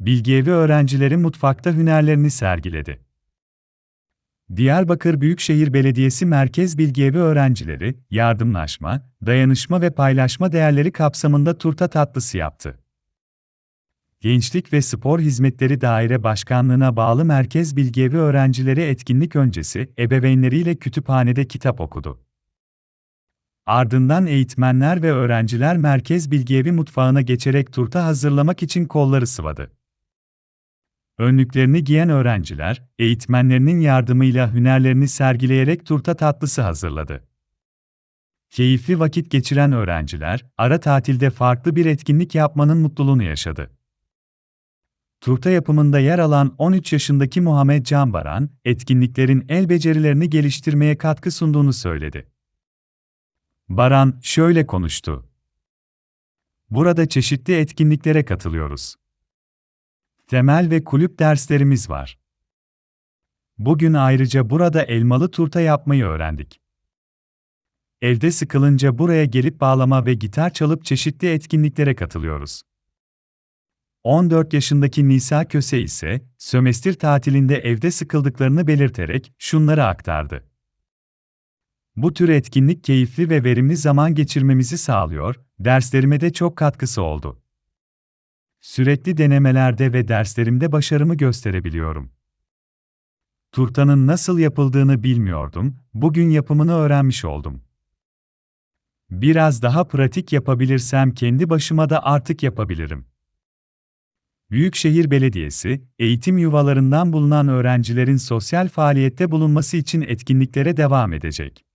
Bilgeevi öğrencileri mutfakta hünerlerini sergiledi. Diyarbakır Büyükşehir Belediyesi Merkez Bilgeevi öğrencileri, yardımlaşma, dayanışma ve paylaşma değerleri kapsamında turta tatlısı yaptı. Gençlik ve Spor Hizmetleri Daire Başkanlığı'na bağlı Merkez Bilgeevi öğrencileri etkinlik öncesi ebeveynleriyle kütüphanede kitap okudu. Ardından eğitmenler ve öğrenciler Merkez Bilgeevi mutfağına geçerek turta hazırlamak için kolları sıvadı. Önlüklerini giyen öğrenciler, eğitmenlerinin yardımıyla hünerlerini sergileyerek turta tatlısı hazırladı. Keyifli vakit geçiren öğrenciler, ara tatilde farklı bir etkinlik yapmanın mutluluğunu yaşadı. Turta yapımında yer alan 13 yaşındaki Muhammed Canbaran, etkinliklerin el becerilerini geliştirmeye katkı sunduğunu söyledi. Baran şöyle konuştu. Burada çeşitli etkinliklere katılıyoruz. Temel ve kulüp derslerimiz var. Bugün ayrıca burada elmalı turta yapmayı öğrendik. Evde sıkılınca buraya gelip bağlama ve gitar çalıp çeşitli etkinliklere katılıyoruz. 14 yaşındaki Nisa Köse ise, sömestr tatilinde evde sıkıldıklarını belirterek şunları aktardı. Bu tür etkinlik keyifli ve verimli zaman geçirmemizi sağlıyor, derslerime de çok katkısı oldu. Sürekli denemelerde ve derslerimde başarımı gösterebiliyorum. Turtanın nasıl yapıldığını bilmiyordum, bugün yapımını öğrenmiş oldum. Biraz daha pratik yapabilirsem kendi başıma da artık yapabilirim. Büyükşehir Belediyesi, eğitim yuvalarından bulunan öğrencilerin sosyal faaliyette bulunması için etkinliklere devam edecek.